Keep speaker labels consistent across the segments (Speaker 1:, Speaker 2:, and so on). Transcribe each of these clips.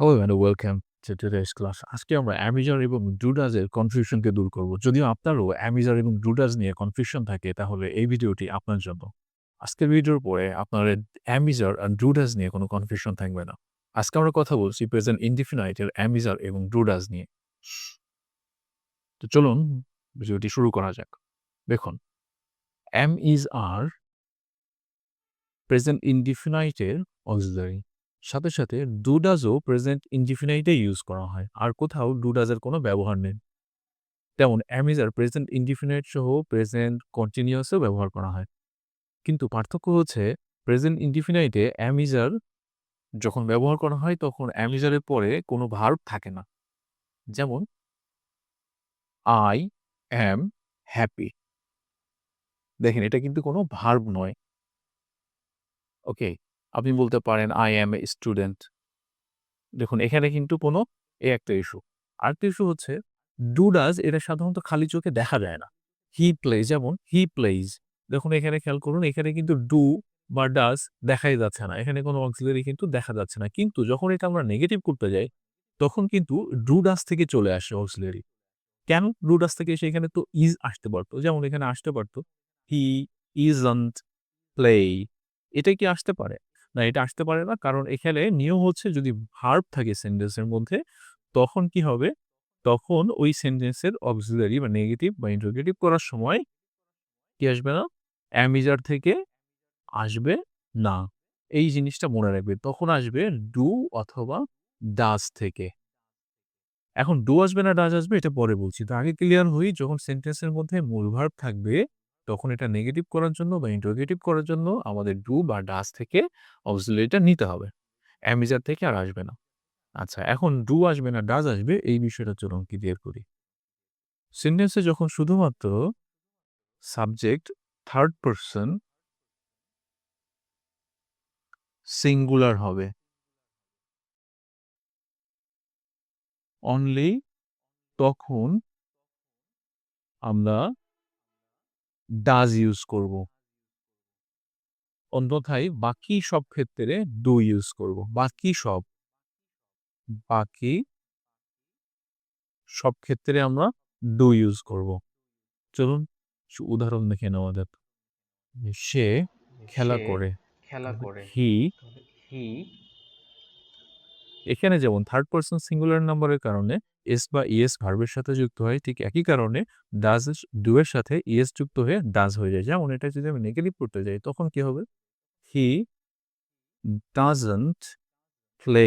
Speaker 1: Hello and welcome to today's class. আজকে আমরা am is are এবং ডুডাজের কনফিউশনকে দূর করব। যদিও আপনারও অ্যামিজার এবং ডুডাজ নিয়ে কনফিউশন থাকে, তাহলে এই ভিডিওটি আপনার জন্য। আজকের ভিডিওর পরে আপনার অ্যামিজার আর ডুডাজ নিয়ে কোনো কনফিউশন থাকবে না। আজকে আমরা কথা বলছি প্রেজেন্ট ইনডিফিনাইট এর অ্যামিজার এবং ডুডাজ নিয়ে। তো চলুন ভিডিওটি শুরু করা যাক। দেখুন am is are present indefinite এর অক্সিলারি। সাথে, সাথে ডুডাজও প্রেজেন্ট ইনডিফিনাইটে ইউজ করা হয়। আর কোথাও ডুডাজের কোনো ব্যবহার নেই। তেমন অ্যামিজার প্রেজেন্ট ইনডিফিনাইট সহ প্রেজেন্ট কন্টিনিউয়াসও ব্যবহার করা হয়। কিন্তু পার্থক্য হচ্ছে প্রেজেন্ট ইনডিফিনাইটে অ্যামিজার যখন ব্যবহার করা হয় তখন অ্যামিজারের পরে কোনো ভার্ব থাকে না। যেমন আই am হ্যাপি দেখেন এটা কিন্তু কোনো ভার্ব নয়। ওকে, আপনি বলতে পারেন আই am এ স্টুডেন্ট দেখুন, এখানে কিন্তু কোনো এ একটা ইস্যু। আরেকটা ইস্যু হচ্ছে ডুডাজ এটা সাধারণত খালি চোখে দেখা যায় না। হি প্লেজ যেমন হি প্লেজ দেখুন, এখানে খেয়াল করুন, এখানে কিন্তু ডু বা ডাজ দেখাই যাচ্ছে না। এখানে কোনো অক্সিলারি কিন্তু দেখা যাচ্ছে না। কিন্তু যখন এটা আমরা নেগেটিভ করতে যাই, তখন কিন্তু ডুডাজ থেকে চলে আসে অক্সিলারি। কেন ডুডাজ থেকে এসে এখানে তো ইজ আসতে পারতো যেমন, এখানে আসতে পারতো হি ইজন্ট প্লে এটা কি আসতে পারে? না, এটা আসতে পারে না কারণ এখানে নিয়ম হচ্ছে যদি ভার্ব থাকে সেন্টেন্সের মধ্যে, তখন কি হবে? তখন ওই সেন্টেন্সের অক্সিলারি বা নেগেটিভ বা ইন্টারোগেটিভ করার সময় কি আসবে না? অ্যামিজার থেকে আসবে না। এই জিনিসটা মনে রাখবে। তখন আসবে ডু অথবা ডাজ থেকে। এখন ডু আসবে না ডাজ আসবে, এটা পরে বলছি। তো আগে ক্লিয়ার হই, যখন সেন্টেন্সের মধ্যে মূল ভার্ব থাকবে তখন এটা নেগেটিভ করার জন্য বা ইন্টারোগেটিভ করার জন্য আমাদের ডু বা ডাস থেকে অক্সিলারিটা নিতে হবে। অ্যামিজার থেকে আর আসবে না। আচ্ছা এখন ডু আসবে না ডাজ আসবে, এই বিষয়টা চলুন ক্লিয়ার করি। সেন্টেন্সে যখন শুধুমাত্র সাবজেক্ট থার্ড পারসন সিঙ্গুলার হবে। অনলি তখন আমরা ডাজ ইউজ করব। অন্যথায় বাকি সব ক্ষেত্রে ডু ইউজ করব। বাকি সব বাকি সব ক্ষেত্রে আমরা ডু ইউজ করব। চলুন উদাহরণ দেখে নেওয়া যাক। সে খেলা করে।
Speaker 2: খেলা করে
Speaker 1: হি
Speaker 2: হি
Speaker 1: এখানে যেমন থার্ড পারসন সিঙ্গুলার নাম্বারের কারণে এস বা ইএস ভার্বের সাথে যুক্ত হয়, ঠিক একই কারণে ডাজ ডু এর সাথে ইএস যুক্ত হয়ে ডাজ হয়ে যায়। যেমন এটা যদি আমি নেগেটিভ করতে যাই, তখন কি হবে? হি ডাজন্ট প্লে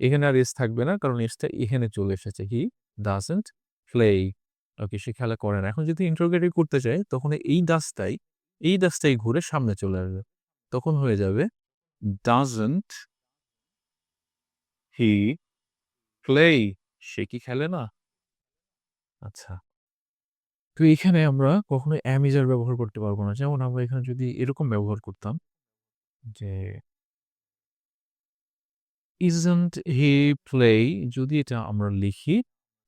Speaker 1: এখানে আর এস থাকবে না, কারণ এসটা এখানে চলে এসেছে। হি ডাজন্ট প্লে ওকে সে খেলা করে না। এখন যদি ইন্টারোগেটিভ করতে চাই তখন এই ডাজটাই এই ডাজটাই ঘুরে সামনে চলে আসবে। তখন হয়ে যাবে ডাজন্ট হি প্লে সে কি খেলে না? আচ্ছা। তো এখানে আমরা কখনো অ্যামিজার ব্যবহার করতে পারব না। যেমন আমরা এখানে যদি এরকম ব্যবহার করতাম যে ইজন্ট হি প্লে যদি এটা আমরা লিখি,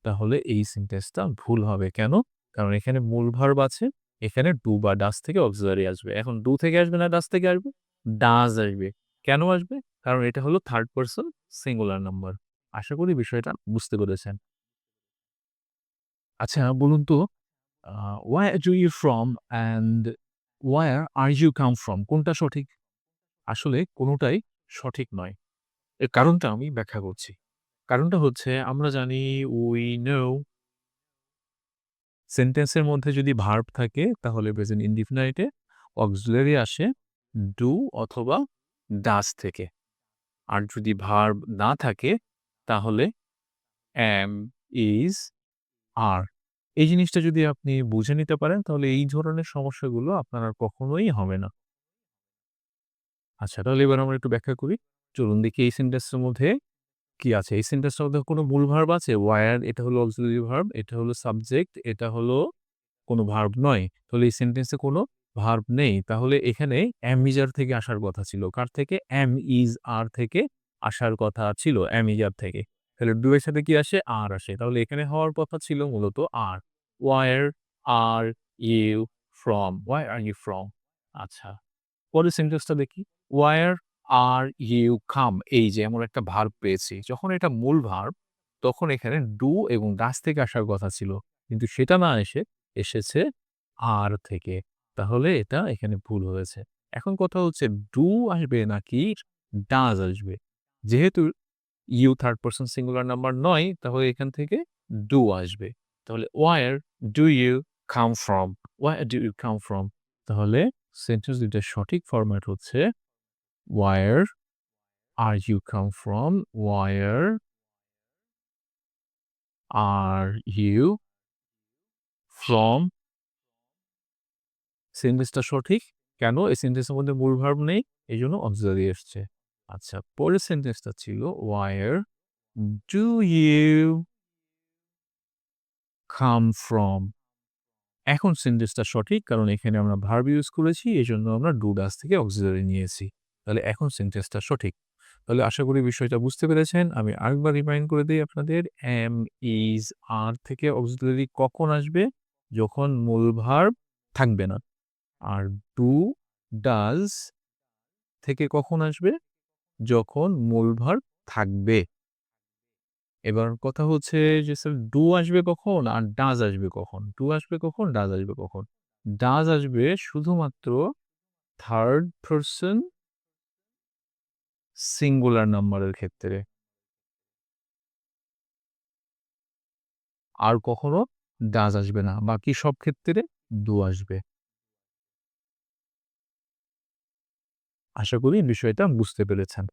Speaker 1: তাহলে এই সেন্টেন্সটা ভুল হবে। কেন? কারণ এখানে মূল ভার্ব আছে, এখানে ডু বা ডাস থেকে অক্সিলারি আসবে। এখন ডু থেকে আসবে না ডাস থেকে আসবে? ডাজ আসবে। কেন আসবে? কারণ এটা হলো থার্ড পারসন সিঙ্গুলার নাম্বার আশা করি বিষয়টা বুঝতে পেরেছেন। আচ্ছা বলুন তো where do you from and where are you come from কোনটা সঠিক? আসলে কোনোটাই সঠিক নয়। এর কারণটা আমি ব্যাখ্যা করছি। কারণটা হচ্ছে, আমরা জানি উই নো সেন্টেন্সের মধ্যে যদি ভার্ব থাকে, তাহলে প্রেজেন্ট ইনডিফিনাইটে অক্সিলারি আসে ডু অথবা ডাস থেকে। আর যদি ভার্ব না থাকে, তাহলে অ্যাম ইজ আর এই জিনিসটা যদি আপনি বুঝে নিতে পারেন, তাহলে এই ধরনের সমস্যাগুলো আপনার আর কখনোই হবে না। আচ্ছা তাহলে এবার আমরা একটু ব্যাখ্যা করি। চলুন দেখি এই সেন্টেন্সের মধ্যে কি আছে। এই সেন্টেন্সটার মধ্যে কোনো মূল ভার্ব আছে? ওয়ার এটা হলো অক্সিলারি ভার্ব এটা হলো সাবজেক্ট এটা হলো কোনো ভার্ব নয়। তাহলে এই সেন্টেন্সে কোনো ভার্ব নেই, তাহলে এখানে অ্যামিজার থেকে আসার কথা ছিল। কার থেকে? অ্যাম ইজ আর থেকে আসার কথা ছিল অ্যামিজার থেকে। তাহলে ডু এর সাথে কি আসে? আর আসে। তাহলে এখানে হওয়ার কথা ছিল মূলত are. Where are you from why are you from আচ্ছা পরের সেন্টেন্সটা দেখি। ওয়ার আর ইউ কাম এই যে এমন একটা ভার্ব পেয়েছি। যখন এটা মূল ভার্ব তখন এখানে ডু এবং ডাজ থেকে আসার কথা ছিল। কিন্তু সেটা না এসে, এসেছে আর থেকে। তাহলে এটা এখানে ভুল হয়েছে। এখন কথা হচ্ছে, ডু আসবে নাকি ডাজ আসবে? যেহেতু you third person singular number নয়, তাহলে এখান থেকে ডু আসবে। তাহলে where do you come from? Where do you come from? তাহলে সেন্টেন্স ২ সঠিক ফরম্যাট হচ্ছে Where R you come from? Where R you from? সেন্টেন্সটা সঠিক। কেন? এই সেন্টেন্সের মধ্যে মূল ভার্ব নেই। এজন্য অক্সিলারি এসছে। আচ্ছা, পরের সেন্টেন্সটা ছিল Where do you come from এখন সেন্টেন্সটা সঠিক কারণ এখানে আমরা ভার্ব ইউজ করেছি। এই জন্য আমরা ডু ডাজ থেকে অক্সিলারি নিয়েছি। তাহলে এখন সেন্টেন্সটা সঠিক। তাহলে আশা করি বিষয়টা বুঝতে পেরেছেন। আমি আরেকবার রিমাইন্ড করে দিই আপনাদের এম is, আর থেকে অক্সিলারি কখন আসবে? যখন মূল ভার্ব থাকবে না। আর ডু, ডাজ থেকে কখন আসবে? যখন মূল ভার্ব থাকবে। এবার কথা হচ্ছে যে স্যার ডু আসবে কখন আর ডাজ আসবে কখন? ডু আসবে কখন, ডাজ আসবে কখন? ডাজ আসবে শুধুমাত্র থার্ড পারসন সিঙ্গুলার নাম্বারের ক্ষেত্রে। আর কখনো ডাজ আসবে না। বাকি সব ক্ষেত্রে ডু আসবে। 아셔구비 미슈에다 무스데벨레참